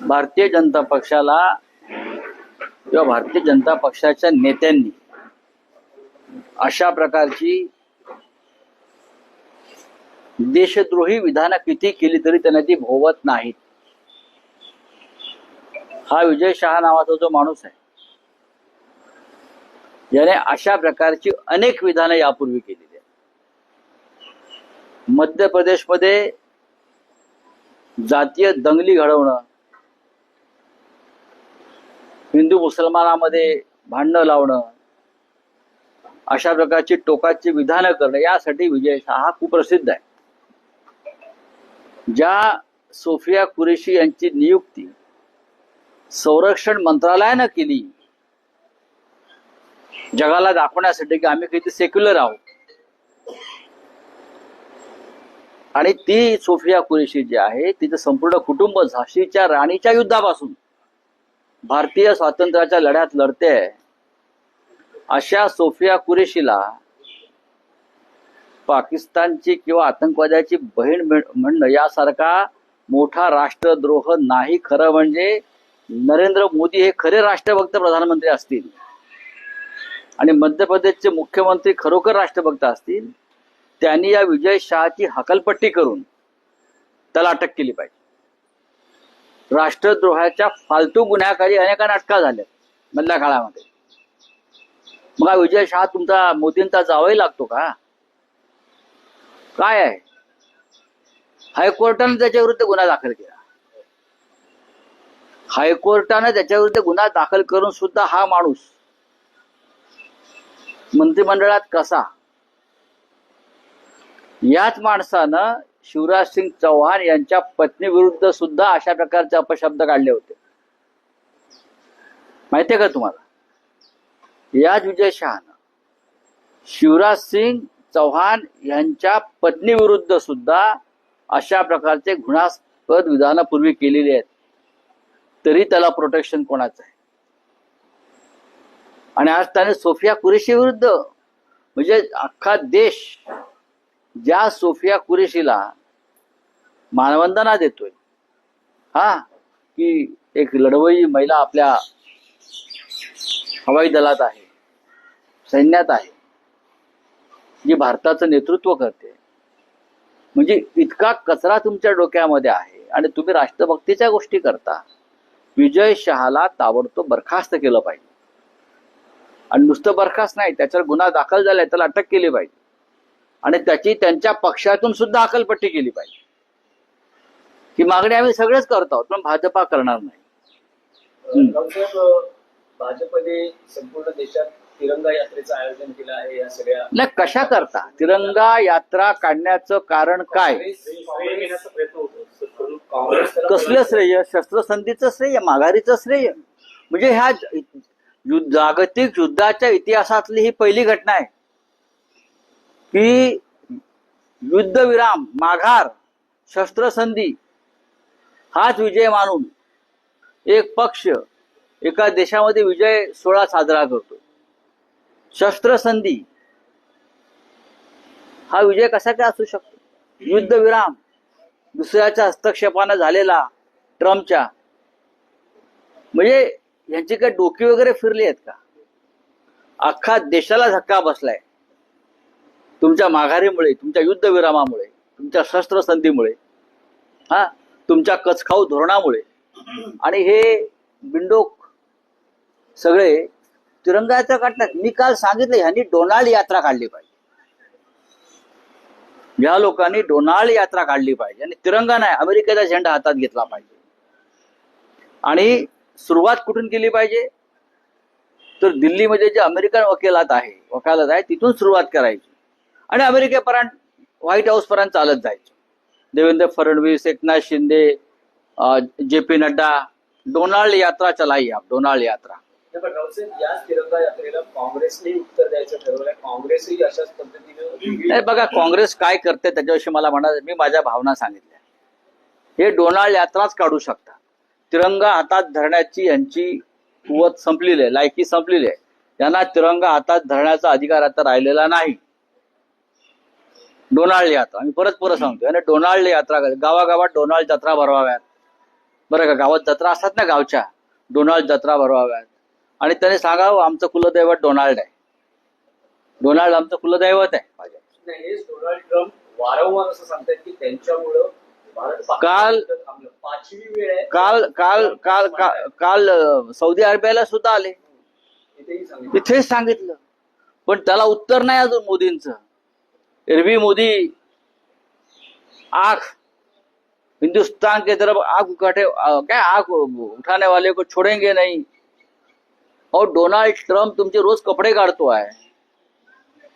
भारतीय जनता पक्षाला किंवा भारतीय जनता पक्षाच्या नेत्यांनी अशा प्रकारची देशद्रोही विधानं किती केली तरी त्यांना ती भोवत नाहीत. हा विजय शहा नावाचा जो माणूस आहे याने अशा प्रकारची अनेक विधानं यापूर्वी केलेली आहेत. मध्य प्रदेशमध्ये जातीय दंगली घडवणं हिंदू मुसलमानामध्ये भांडणं लावणं अशा प्रकारची टोकाची विधानं करणं यासाठी विजय शाह हा कुप्रसिद्ध आहे. ज्या सोफिया कुरेशी यांची नियुक्ती संरक्षण मंत्रालयानं केली जगाला दाखवण्यासाठी की आम्ही किती सेक्युलर आहोत. आणि ती सोफिया कुरेशी जी आहे तिचं संपूर्ण कुटुंब झाशीच्या राणीच्या युद्धापासून भारतीय स्वातंत्र्याच्या लढ्यात लढते. अशा सोफिया कुरेशीला पाकिस्तानची किंवा आतंकवाद्याची बहीण म्हणणं यासारखा मोठा राष्ट्रद्रोह नाही. खरं म्हणजे नरेंद्र मोदी हे खरे राष्ट्रभक्त प्रधानमंत्री असतील. आणि मध्य प्रदेशचे मुख्यमंत्री खरोखर राष्ट्रभक्त असतील. त्यांनी या विजय शहाची हकलपट्टी करून त्याला अटक केली पाहिजे. राष्ट्रद्रोहाच्या फालतू गुन्ह्याखाली अनेकांना अटका झाल्या मधल्या काळामध्ये. मग विजय शहा तुमचा मोदींचा जावही लागतो का? काय आहे? हायकोर्टाने त्याच्याविरुद्ध गुन्हा दाखल केला. हायकोर्टाने त्याच्याविरुद्ध गुन्हा दाखल करून सुद्धा हा माणूस मंत्रिमंडळात कसा? याच माणसानं शिवराज सिंग चौहान यांच्या पत्नी विरुद्ध सुद्धा अशा प्रकारचे अपशब्द काढले होते. माहितीये का तुम्हाला? याच विजय शहानं शिवराज सिंग चौहान यांच्या पत्नी विरुद्ध सुद्धा अशा प्रकारचे घृणास्पद विधानं पूर्वी केलेली आहेत. तरी त्याला प्रोटेक्शन कोणाचं आहे? आणि आज त्याने सोफिया कुरेशी विरुद्ध म्हणजे अख्खा देश ज्या सोफिया कुरेशीला मानवंदना देतोय. हा? की एक लढवई महिला आपल्या हवाई दलात आहे. सैन्यात आहे. जी भारताचं नेतृत्व करते. म्हणजे इतका कचरा तुमच्या डोक्यामध्ये आहे आणि तुम्ही राष्ट्रभक्तीच्या गोष्टी करता. विजय शहाला ताबडतोब बरखास्त केलं पाहिजे. आणि नुसतं बरखास्त नाही त्याच्यावर गुन्हा दाखल झालाय त्याला अटक केली पाहिजे. आणि त्याची त्यांच्या पक्षातून सुद्धा अकलपट्टी केली पाहिजे. ही मागणी आम्ही सगळेच करत आहोत पण भाजपा करणार नाही. भाजपने संपूर्ण देशात तिरंगा यात्रेचं आयोजन केलं आहे या सगळ्या नाही कशा करता? तिरंगा यात्रा काढण्याचं कारण काय? कसलं श्रेय? शस्त्रसंधीचं श्रेय माघारीचं श्रेय? म्हणजे ह्या जागतिक युद्धाच्या इतिहासातली ही पहिली घटना आहे. की युद्धविराम माघार शस्त्रसंधी हाच विजय मानून एक पक्ष एका देशामध्ये विजय सोहळा साजरा करतो. शस्त्रसंधी हा विजय कसा काय असू शकतो? युद्धविराम दुसऱ्याच्या हस्तक्षेपानं झालेला ट्रम्पच्या. म्हणजे यांची काय डोकी वगैरे फिरली आहेत का? अख्खा देशाला धक्का बसलाय. तुमच्या माघारीमुळे तुमच्या युद्धविरामामुळे तुमच्या शस्त्रसंधीमुळे. हा? तुमच्या कचखाऊ धोरणामुळे. आणि हे बिंडोक सगळे तिरंगा यात्रा काढतात. मी काल सांगितलं ह्यांनी डोनाल्ड यात्रा काढली पाहिजे. या लोकांनी डोनाल्ड यात्रा काढली पाहिजे. आणि तिरंगा नाही अमेरिकेचा झेंडा हातात घेतला पाहिजे. आणि सुरुवात कुठून केली पाहिजे? तर दिल्लीमध्ये जे अमेरिकन वकिलात आहे वकालत आहे तिथून सुरुवात करायची. आणि अमेरिकेपर्यंत व्हाईट हाऊस पर्यंत चालत जायचं. Devendra Fadnavis Eknath Shinde J P Nadda Donald यात्रा चलाई आप डोनाल्ड यात्रा. नाही, बघा काँग्रेस काय करते त्याच्याविषयी मला म्हणा मी माझ्या भावना सांगितल्या. हे डोनाल्ड यात्राच काढू शकतात तिरंगा हातात धरण्याची यांची कुवत संपलेली आहे लायकी संपलेली आहे. यांना तिरंगा हातात धरण्याचा अधिकार आता राहिलेला नाही. डोनाल्ड यात्रा. मी परत परत सांगतो आणि डोनाल्ड यात्रा गावागावात डोनाल्ड जत्रा भरवाव्यात. बरं का? गावात जत्रा असतात ना गावच्या. डोनाल्ड जत्रा भरवाव्यात. आणि त्याने सांगावं आमचं कुलदैवत डोनाल्ड आहे. डोनाल्ड आमचं कुलदैवत आहे. नाही हेच डोनाल्ड ट्रम्प वारंवार असं सांगतात की त्यांच्यामुळं भारत काल- काल काल काल काल सौदी अरेबियाला सुद्धा आले. तिथेच सांगितलं. पण त्याला उत्तर नाही अजून मोदींचं. एरवी मोदी आख हिंदुस्तान के तरफ आग उठाटे क्या आग उठाने वाले को छोडेंगे नहीं? और डोनाल्ड ट्रम्प तुमचे रोज कपडे काढतो आहे।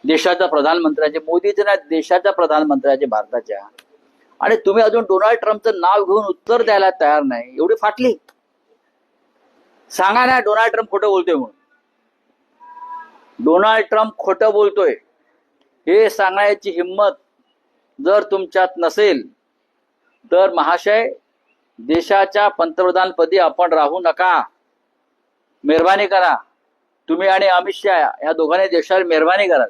देशाच्या प्रधानमंत्र्याचे मोदीचे नाही देशाच्या प्रधानमंत्र्याचे भारताच्या. आणि तुम्ही अजून डोनाल्ड ट्रम्पचं नाव घेऊन उत्तर द्यायला तयार नाही एवढी फाटली. सांगा ना डोनाल्ड ट्रम्प खोटं बोलतोय म्हणून. डोनाल्ड ट्रम्प खोटं बोलतोय. हे सांगण्याची हिंमत जर तुमच्यात नसेल तर महाशय देशाच्या पंतप्रधानपदी आपण राहू नका. मेहरबानी करा. तुम्ही आणि अमित शहा या दोघांनी देशावर मेहरबानी करा.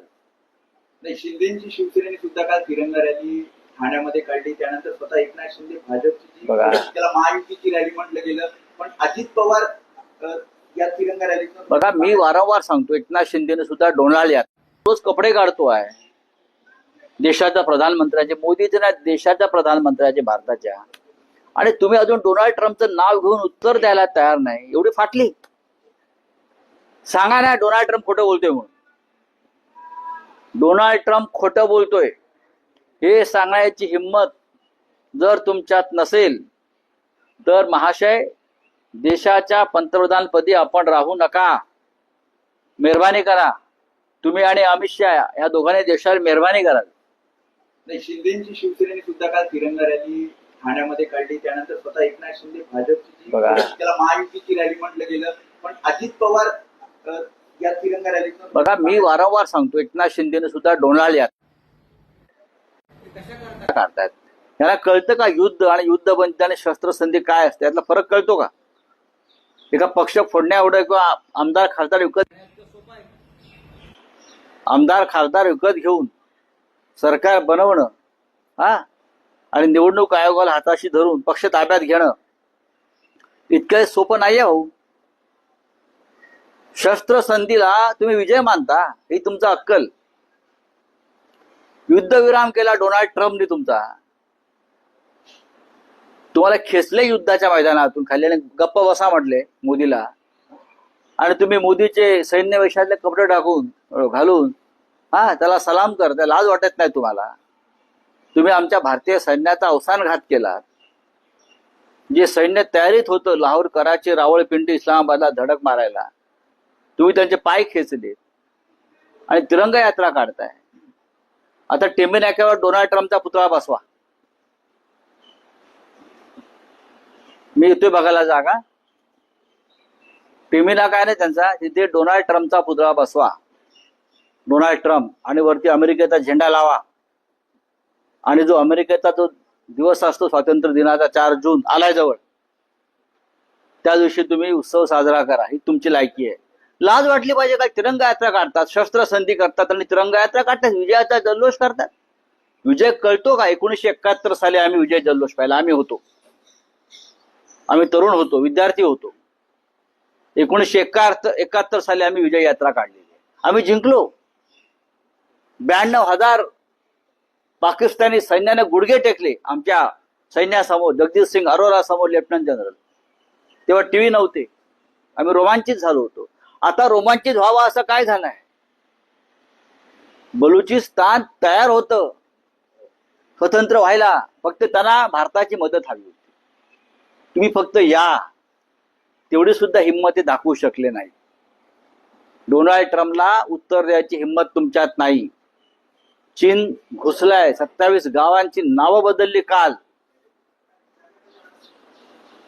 नाही शिंदेची शिवसेनेने सुद्धा काल तिरंगा रॅली ठाण्यामध्ये काढली. त्यानंतर स्वतः एकनाथ शिंदे भाजपची. त्याला महायुतीची रॅली म्हटलं गेलं. पण अजित पवार या तिरंगा रॅलीत बघा मी वारंवार सांगतो एकनाथ शिंदेने सुद्धा या रोज कपडे काढतो आहे देशाच्या प्रधानमंत्र्याचे मोदीचे ना देशाच्या प्रधानमंत्र्याचे भारताच्या आणि तुम्ही अजून डोनाल्ड ट्रम्पचं नाव घेऊन उत्तर द्यायला तयार नाही एवढी फाटली. सांगा ना डोनाल्ड ट्रम्प खोटं बोलतोय म्हणून. डोनाल्ड ट्रम्प खोटं बोलतोय. हे सांगण्याची हिंमत जर तुमच्यात नसेल तर महाशय देशाच्या पंतप्रधानपदी आपण राहू नका. मेहरबानी करा. तुम्ही आणि अमित शहा या दोघांनी देशावर मेहरबानी कराल नाही शिंदेची शिवसेनेने सुद्धा काल तिरंगा रॅली ठाण्यामध्ये काढली. त्यानंतर स्वतः एकनाथ शिंदे भाजपची. त्याला महायुतीची रॅली म्हटलं गेलं. पण अजित पवार या तिरंगा रॅलीत बघा मी वारंवार सांगतो एकनाथ शिंदेने सुद्धा डोनाल्ड या काढतायत याला कळतं का युद्ध आणि युद्ध बंदी आणि शस्त्रसंधी काय असते? यातला फरक कळतो का? एका पक्ष फोडण्या एवढं किंवा आमदार खासदार विकत आमदार खासदार विकत घेऊन सरकार बनवणं हा? आणि निवडणूक आयोगाला हाताशी धरून पक्ष ताब्यात घेणं इतकं सोपं नाही आहे भाऊ. शस्त्रसंधीला तुम्ही विजय मानता ही तुमचा अक्कल. युद्धविराम केला डोनाल्ड ट्रम्पने तुमचा. तुम्हाला खेचले युद्धाच्या मैदानातून खाल्ल्याने गप्प बसा म्हटले मोदीला. आणि तुम्ही मोदीचे सैन्य वेशातले कपडे टाकून घालून हा त्याला सलाम कर त्या लाज वाटत नाही तुम्हाला. तुम्ही आमच्या भारतीय सैन्याचा अवसानघात केला जे सैन्य तयारीत होतं लाहोर कराची रावळपिंडी इस्लामाबादला धडक मारायला तुम्ही त्यांचे पाय खेचले आणि तिरंगा यात्रा काढताय. आता टेंबे नाक्यावर डोनाल्ड ट्रम्पचा पुतळा बसवा. मी येतोय बघायला जागा. टेंबे नाका त्यांचा तिथे डोनाल्ड ट्रम्पचा पुतळा बसवा. डोनाल्ड ट्रम्प आणि वरती अमेरिकेचा झेंडा लावा. आणि जो अमेरिकेचा जो दिवस असतो स्वातंत्र्य दिनाचा चार जून आलाय जवळ त्या दिवशी तुम्ही उत्सव साजरा करा. ही तुमची लायकी आहे. लाज वाटली पाहिजे काय तिरंगा यात्रा काढतात शस्त्रसंधी करतात आणि तिरंगा यात्रा काढतात विजयाचा जल्लोष करतात. विजय कळतो का? एकोणीशे एकाहत्तर साली आम्ही विजय जल्लोष पाहिला. आम्ही होतो. आम्ही तरुण होतो विद्यार्थी होतो. एकोणीसशे एकाहत्तर एकाहत्तर साली आम्ही विजय यात्रा काढलेली आम्ही जिंकलो. ब्याण्णव हजार पाकिस्तानी सैन्याने गुडघे टेकले आमच्या सैन्यासमोर जगजित सिंग अरोरा समोर लेफ्टनंट जनरल. तेव्हा टीव्ही नव्हते. आम्ही रोमांचित झालो होतो. आता रोमांचित व्हावं असं काय झालंय बलुचिस्तान तयार होतं. स्वतंत्र व्हायला फक्त त्यांना भारताची मदत हवी होती. तुम्ही फक्त या. तेवढी सुद्धा हिंमत दाखवू शकले नाही. डोनाल्ड ट्रम्पला उत्तर द्यायची हिंमत तुमच्यात नाही. चीन घुसलाय सत्तावीस गावांची नावं बदलली काल.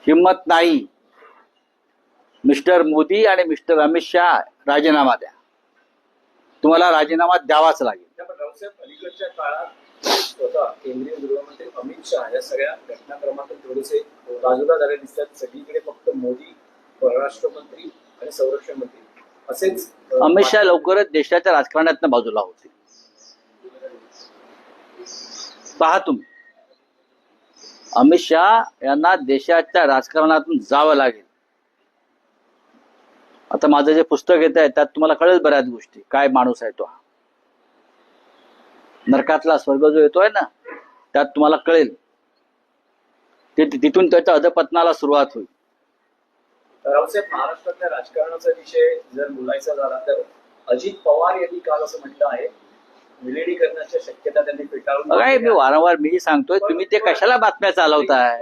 हिंमत नाही. मिस्टर मोदी आणि मिस्टर अमित शहा राजीनामा द्या. तुम्हाला राजीनामा द्यावाच लागेल. अलीकडच्या काळात स्वतः केंद्रीय गृहमंत्री अमित शहा या सगळ्या थोडेसे बाजूला झाले दिसतात. सगळीकडे फक्त मोदी परराष्ट्र मंत्री आणि संरक्षण मंत्री. असेच अमित शहा लवकरच देशाच्या राजकारणात बाजूला होते पहा तुम्ही. अमित शहा यांना देशाच्या राजकारणातून जावं लागेल. आता माझं जे पुस्तक येत आहे त्यात तुम्हाला कळेल बऱ्याच गोष्टी. काय माणूस आहे तो हा. नरकातला स्वर्ग जो येतोय ना त्यात तुम्हाला कळेल. ते तिथून त्याच्या अधपतनाला सुरुवात होईल. रावसाहेब महाराष्ट्रातल्या राजकारणाचा विषय जर बोलायचा झाला तर अजित पवार यांनी काल असं म्हटलं आहे विलिनीकरणाच्या शक्यता त्यांनी फेटाळून काय मी. वारंवार मी सांगतोय तुम्ही ते कशाला बातम्या चालवताय